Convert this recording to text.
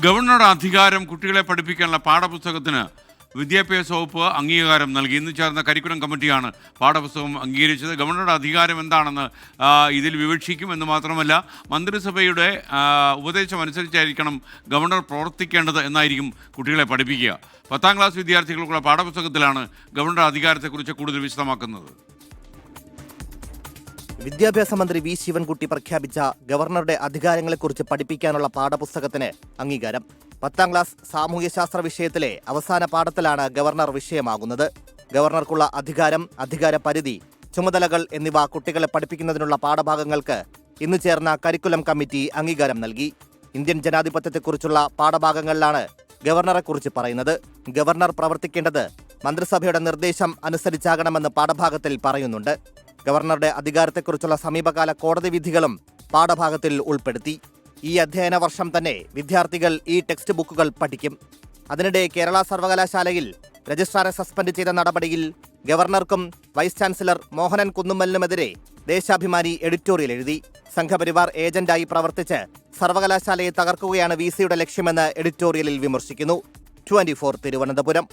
ഗവർണറുടെ അധികാരം കുട്ടികളെ പഠിപ്പിക്കാനുള്ള പാഠപുസ്തകത്തിന് വിദ്യാഭ്യാസ വകുപ്പ് അംഗീകാരം നൽകി. ഇന്ന് ചേർന്ന കരിക്കുലം കമ്മിറ്റിയാണ് പാഠപുസ്തകം അംഗീകരിച്ചത്. ഗവർണറുടെ അധികാരം എന്താണെന്ന് ഇതിൽ വിവക്ഷിക്കും എന്ന് മാത്രമല്ല മന്ത്രിസഭയുടെ ഉപദേശം അനുസരിച്ചായിരിക്കണം ഗവർണർ പ്രവർത്തിക്കേണ്ടത് എന്നായിരിക്കും കുട്ടികളെ പഠിപ്പിക്കുക. പത്താം ക്ലാസ് വിദ്യാർത്ഥികൾക്കുള്ള പാഠപുസ്തകത്തിലാണ് ഗവർണറുടെ അധികാരത്തെക്കുറിച്ച് കൂടുതൽ വിശദമാക്കുന്നത്. വിദ്യാഭ്യാസ മന്ത്രി വി ശിവൻകുട്ടി പ്രഖ്യാപിച്ച ഗവർണറുടെ അധികാരങ്ങളെക്കുറിച്ച് പഠിപ്പിക്കാനുള്ള പാഠപുസ്തകത്തിന് അംഗീകാരം. പത്താം ക്ലാസ് സാമൂഹ്യശാസ്ത്ര വിഷയത്തിലെ അവസാന പാഠത്തിലാണ് ഗവർണർ വിഷയമാകുന്നത്. ഗവർണർക്കുള്ള അധികാരം അധികാര പരിധി ചുമതലകൾ എന്നിവ കുട്ടികളെ പഠിപ്പിക്കുന്നതിനുള്ള പാഠഭാഗങ്ങൾക്ക് ഇന്ന് ചേർന്ന കരിക്കുലം കമ്മിറ്റി അംഗീകാരം നൽകി. ഇന്ത്യൻ ജനാധിപത്യത്തെക്കുറിച്ചുള്ള പാഠഭാഗങ്ങളിലാണ് ഗവർണറെക്കുറിച്ച് പറയുന്നത്. ഗവർണർ പ്രവർത്തിക്കേണ്ടത് മന്ത്രിസഭയുടെ നിർദ്ദേശം അനുസരിച്ചാകണമെന്ന് പാഠഭാഗത്തിൽ പറയുന്നുണ്ട്. ഗവർണറുടെ അധികാരത്തെക്കുറിച്ചുള്ള സമീപകാല കോടതി വിധികളും പാഠഭാഗത്തിൽ ഉൾപ്പെടുത്തി. ഈ അധ്യയന വർഷം തന്നെ വിദ്യാർത്ഥികൾ ഈ ടെക്സ്റ്റ് ബുക്കുകൾ പഠിക്കും. അതിനിടെ കേരള സർവകലാശാലയിൽ രജിസ്ട്രാറെ സസ്പെൻഡ് ചെയ്ത നടപടിയിൽ ഗവർണർക്കും വൈസ് ചാൻസലർ മോഹനൻ കുന്നുമ്മലിനുമെതിരെ ദേശാഭിമാനി എഡിറ്റോറിയൽ എഴുതി. സംഘപരിവാർ ഏജന്റായി പ്രവർത്തിച്ച് സർവകലാശാലയെ തകർക്കുകയാണ് വി സിയുടെ ലക്ഷ്യമെന്ന് എഡിറ്റോറിയലിൽ വിമർശിക്കുന്നു. ട്വന്റി തിരുവനന്തപുരം.